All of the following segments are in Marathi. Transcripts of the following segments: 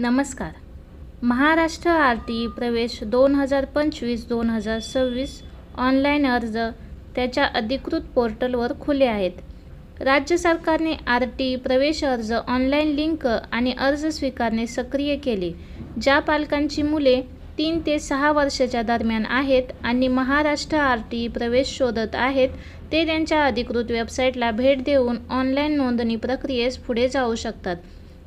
नमस्कार. महाराष्ट्र आर टी प्रवेश दोन हजार पंचवीस दोन हजार सव्वीस ऑनलाईन अर्ज त्याच्या अधिकृत पोर्टलवर खुले आहेत. राज्य सरकारने आर टी प्रवेश अर्ज ऑनलाईन लिंक आणि अर्ज स्वीकारणे सक्रिय केले ज्या पालकांची मुले तीन ते सहा वर्षाच्या दरम्यान आहेत आणि महाराष्ट्र आर टी प्रवेश शोधत आहेत ते त्यांच्या अधिकृत वेबसाईटला भेट देऊन ऑनलाईन नोंदणी प्रक्रियेस पुढे जाऊ शकतात.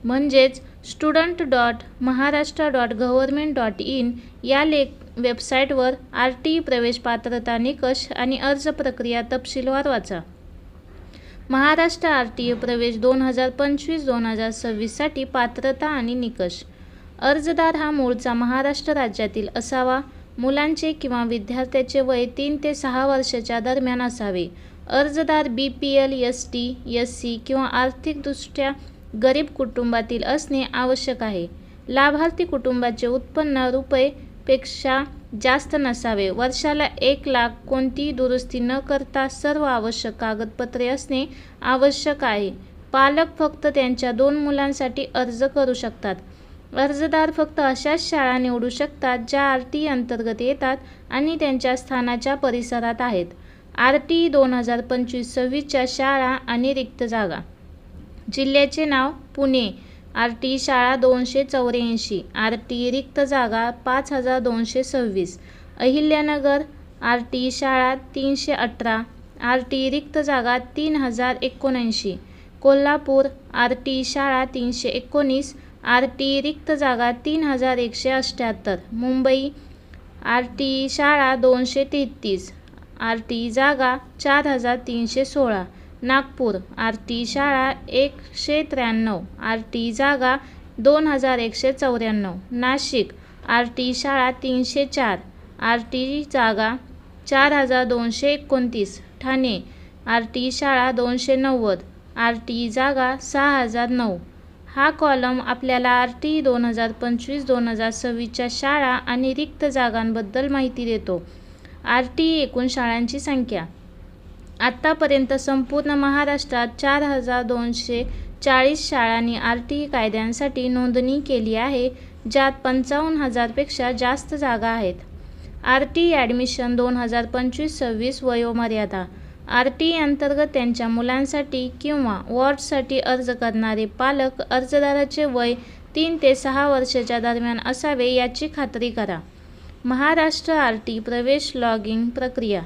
म्हणजेच student dot Maharashtra dot government dot in या लेख वेबसाईटवर आर टी प्रवेश पात्रता निकष आणि अर्ज प्रक्रिया तपशीलवार वाचा. महाराष्ट्र आर टी प्रवेश दोन हजार पंचवीस दोन हजार सव्वीससाठी पात्रता आणि निकष. अर्जदार हा मूळचा महाराष्ट्र राज्यातील असावा. मुलांचे किंवा विद्यार्थ्याचे वय तीन ते सहा वर्षाच्या दरम्यान असावे. अर्जदार B P L S T S C किंवा आर्थिकदृष्ट्या गरीब कुटुंबातील असणे आवश्यक आहे. लाभार्थी कुटुंबाचे उत्पन्न रुपये पेक्षा जास्त नसावे. वर्षाला एक लाख कोणतीही दुरुस्ती न करता सर्व आवश्यक कागदपत्रे असणे आवश्यक आहे. पालक फक्त त्यांच्या दोन मुलांसाठी अर्ज करू शकतात. अर्जदार फक्त अशाच शाळा निवडू शकतात ज्या आर टी अंतर्गत येतात आणि त्यांच्या स्थानाच्या परिसरात आहेत. आर टी दोन हजार पंचवीस सव्वीसच्या शाळा आणि रिक्त जागा. जिल्ह्याचे नाव पुणे. आर टी शाळा दोनशे चौऱ्याऐंशी. आर टी रिक्त जागा पाच हजार दोनशे सव्वीस. अहिल्यानगर आर टी शाळा तीनशे अठरा. आर टी रिक्त जागा तीन हजार एकोणऐंशी. कोल्हापूर आर टी शाळा तीनशे एकोणीस. आर टी रिक्त जागा तीन हजार एकशे अठ्ठ्याहत्तर. मुंबई आर टी शाळा दोनशे तेहतीस. आर टी जागा चार हजार तीनशे सोळा. नागपूर आर टी शाळा एकशे त्र्याण्णव आर टी जागा दोन हजार एकशे चौऱ्याण्णव नाशिक आर टी शाळा तीनशे चार आर टी जागा चार हजार दोनशे एकोणतीस ठाणे आर टी शाळा दोनशे नव्वद आर टी जागा सहा हजार नऊ. हा कॉलम आपल्याला आर टी दोन हजार पंचवीस दोन हजार सव्वीसच्या शाळा आणि रिक्त जागांबद्दल माहिती देतो. आर टी एकूण शाळांची संख्या. आत्तापर्यंत संपूर्ण महाराष्ट्रात चार हजार दोनशे चाळीस शाळांनी आर टी कायद्यांसाठी नोंदणी केली आहे ज्यात पंचावन्न हजारपेक्षा जास्त जागा आहेत. आर टी ॲडमिशन दोन हजार पंचवीस सव्वीस वयोमर्यादा. आर टी अंतर्गत त्यांच्या मुलांसाठी किंवा वॉर्डसाठी अर्ज करणारे पालक अर्जदाराचे वय तीन ते सहा वर्षाच्या दरम्यान असावे याची खात्री करा. महाराष्ट्र आर टी प्रवेश लॉगिंग प्रक्रिया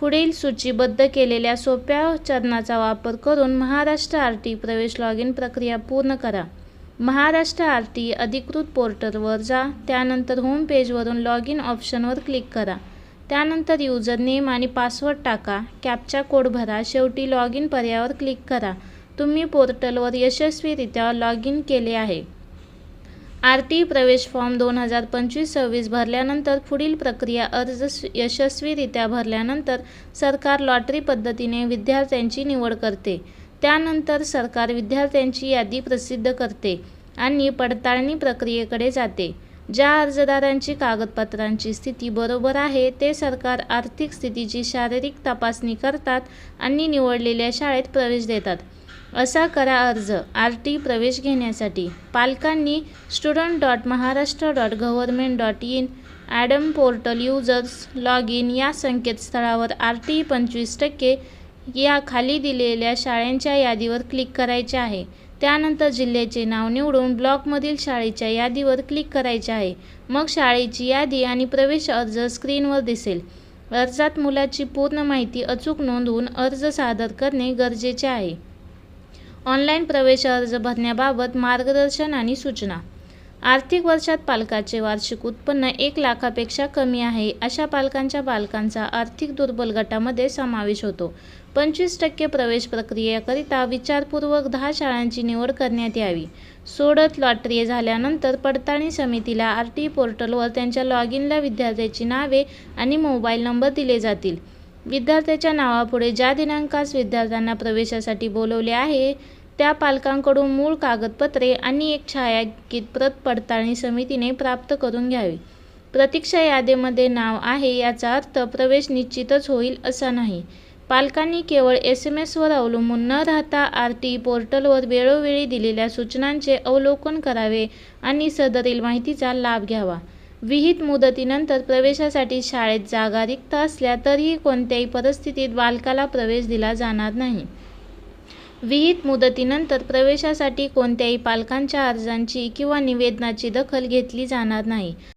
पुढील सूचीबद्ध केलेल्या सोप्या चरणाचा वापर करून महाराष्ट्र आर टी प्रवेश लॉग इन प्रक्रिया पूर्ण करा. महाराष्ट्र आर टी अधिकृत पोर्टलवर जा त्यानंतर होम पेजवरून लॉग इन ऑप्शनवर क्लिक करा. त्यानंतर युजर नेम आणि पासवर्ड टाका कॅपचा कोड भरा शेवटी लॉग इन पर्यायावर क्लिक करा. तुम्ही पोर्टलवर यशस्वीरित्या लॉग इन केले आहे. आर टी प्रवेश फॉर्म दोन हजार पंचवीस सव्वीस भरल्यानंतर पुढील प्रक्रिया अर्ज यशस्वीरित्या भरल्यानंतर सरकार लॉटरी पद्धतीने विद्यार्थ्यांची निवड करते. त्यानंतर सरकार विद्यार्थ्यांची यादी प्रसिद्ध करते आणि पडताळणी प्रक्रियेकडे जाते. ज्या अर्जदारांची कागदपत्रांची स्थिती बरोबर आहे ते सरकार आर्थिक स्थितीची शारीरिक तपासणी करतात आणि निवडलेल्या शाळेत प्रवेश देतात. असा करा अर्ज. आर टी प्रवेश घेण्यासाठी पालकांनी student dot Maharashtra dot government dot in adm portal users log in या संकेतस्थळावर आर टी पंचवीस टक्के या खाली दिलेल्या शाळांच्या यादीवर क्लिक करायचे आहे. त्यानंतर जिल्ह्याचे नाव निवडून ब्लॉकमधील शाळेच्या यादीवर क्लिक करायचे आहे. मग शाळेची यादी आणि प्रवेश अर्ज स्क्रीनवर दिसेल. अर्जात मुलाची पूर्ण माहिती अचूक नोंदवून अर्ज सादर करणे गरजेचे आहे. ऑनलाईन प्रवेश अर्ज भरण्याबाबत मार्गदर्शन आणि सूचना. आर्थिक वर्षात पालकाचे वार्षिक उत्पन्न एक लाखापेक्षा कमी आहे. अशा पालकांच्या बालकांचा आर्थिक दुर्बल गटामध्ये समावेश होतो. पंचवीस टक्के प्रवेश प्रक्रियेकरिता विचारपूर्वक दहा शाळांची निवड करण्यात यावी. सोडत लॉटरी झाल्यानंतर पडताळणी समितीला आर टी पोर्टलवर त्यांच्या लॉग इनला विद्यार्थ्याची नावे आणि मोबाईल नंबर दिले जातील. विद्यार्थ्याच्या नावापुढे ज्या दिनांकास विद्यार्थ्यांना प्रवेशासाठी बोलवले आहे त्या पालकांकडून मूळ कागदपत्रे आणि एक छायांकित प्रत पडताळणी समितीने प्राप्त करून घ्यावी प्रतीक्षा यादीमध्ये नाव आहे याचा अर्थ प्रवेश निश्चितच होईल असा नाही पालकांनी केवळ एस एम एसवर अवलंबून न राहता आर टी पोर्टलवर वेळोवेळी दिलेल्या सूचनांचे अवलोकन करावे आणि सदरील माहितीचा लाभ घ्यावा. विहित मुदतीनंतर प्रवेशासाठी शाळेत जागा रिक्त असल्या तरीही कोणत्याही परिस्थितीत बालकाला प्रवेश दिला जाणार नाही. विहित मुदतीनंतर प्रवेशासाठी कोणत्याही पालकांच्या अर्जांची किंवा निवेदनाची दखल घेतली जाणार नाही.